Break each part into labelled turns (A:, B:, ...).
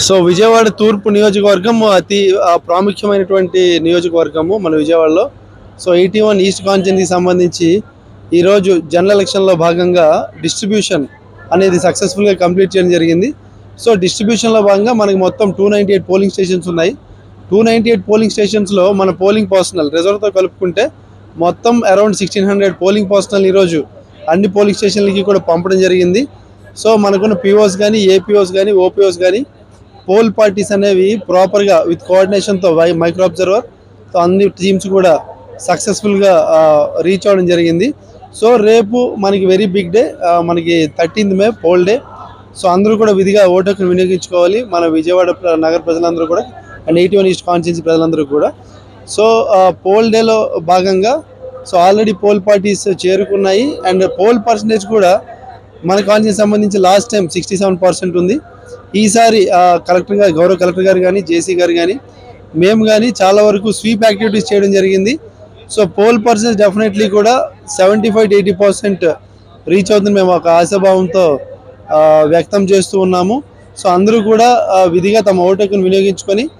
A: So Vijayawada తూర్పు నియోజకవర్గం అతి ప్రాముఖ్యమైనటువంటి నియోజకవర్గము మన విజయవాడలో. సో ఎయిటీ వన్ ఈస్ట్ కాన్స్టిట్యూన్సీకి సంబంధించి ఈరోజు జనరల్ ఎలక్షన్లో భాగంగా డిస్ట్రిబ్యూషన్ అనేది సక్సెస్ఫుల్గా కంప్లీట్ చేయడం జరిగింది. సో డిస్ట్రిబ్యూషన్లో భాగంగా మనకి మొత్తం two ninety eight polling stations ఉన్నాయి. టూ నైంటీ ఎయిట్ పోలింగ్ స్టేషన్స్లో మన పోలింగ్ పర్సనల్ రిజర్వ్తో కలుపుకుంటే మొత్తం around sixteen hundred polling personnel ఈరోజు అన్ని పోలింగ్ స్టేషన్లకి కూడా పంపడం జరిగింది. సో మనకున్న పీఓస్ కానీ ఏపీఓస్ కానీ ఓపీఓస్ కానీ పోల్ పార్టీస్ అనేవి ప్రాపర్గా విత్ కోఆర్డినేషన్తో మైక్రో అబ్జర్వర్ సో అన్ని టీమ్స్ కూడా సక్సెస్ఫుల్గా రీచ్ అవ్వడం జరిగింది. సో రేపు మనకి వెరీ బిగ్ డే మనకి thirteenth May poll day so అందరూ కూడా విధిగా ఓటుకు వినియోగించుకోవాలి. మన విజయవాడ నగర ప్రజలందరూ కూడా and eighty one east constituency ప్రజలందరూ కూడా. సో పోల్ డేలో భాగంగా సో ఆల్రెడీ పోల్ పార్టీస్ చేరుకున్నాయి. అండ్ పోల్ పర్సంటేజ్ కూడా మన కాన్స్టిట్యూన్సీ సంబంధించి last time sixty seven percent ఉంది. ఈసారి కలెక్టర్ గారు గౌరవ కలెక్టర్ గారు కానీ జేసీ గారు కానీ మేము కానీ చాలా వరకు స్వీప్ యాక్టివిటీస్ చేయడం జరిగింది. సో పోల్ పర్సెంట్ డెఫినెట్లీ కూడా seventy five to eighty percent reach అవుతుంది మేము ఒక ఆశాభావంతో వ్యక్తం చేస్తూ ఉన్నాము. సో అందరూ కూడా విధిగా తమ ఓటుకును వినియోగించుకొని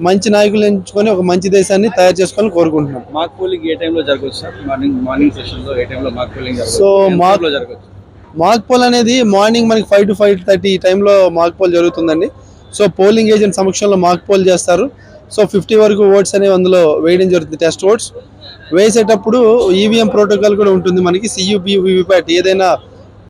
A: మంచి నాయకులు ఎంచుకొని ఒక మంచి దేశాన్ని తయారు చేసుకోవాలని కోరుకుంటున్నాం.
B: మాక్ పోలింగ్ ఏ టైంలో జరగవచ్చు సార్? మార్నింగ్ మార్నింగ్ సెషన్లో ఏ టైంలో మాక్ పోలింగ్
A: mock-
B: సేపులో జరగవచ్చు?
A: మాక్ పోల్ అనేది మార్నింగ్ మనకి ఫైవ్ టు ఫైవ్ థర్టీ ఈ టైంలో మాక్ పోల్ జరుగుతుందండి. సో పోలింగ్ ఏజెంట్ సమక్షంలో మాక్ పోల్ చేస్తారు. సో ఫిఫ్టీ వరకు ఓట్స్ అనేవి అందులో వేయడం జరుగుతుంది టెస్ట్ ఓట్స్. వేసేటప్పుడు ఈవీఎం ప్రోటోకాల్ కూడా ఉంటుంది మనకి సియూబీ వివిప్యాట్ ఏదైనా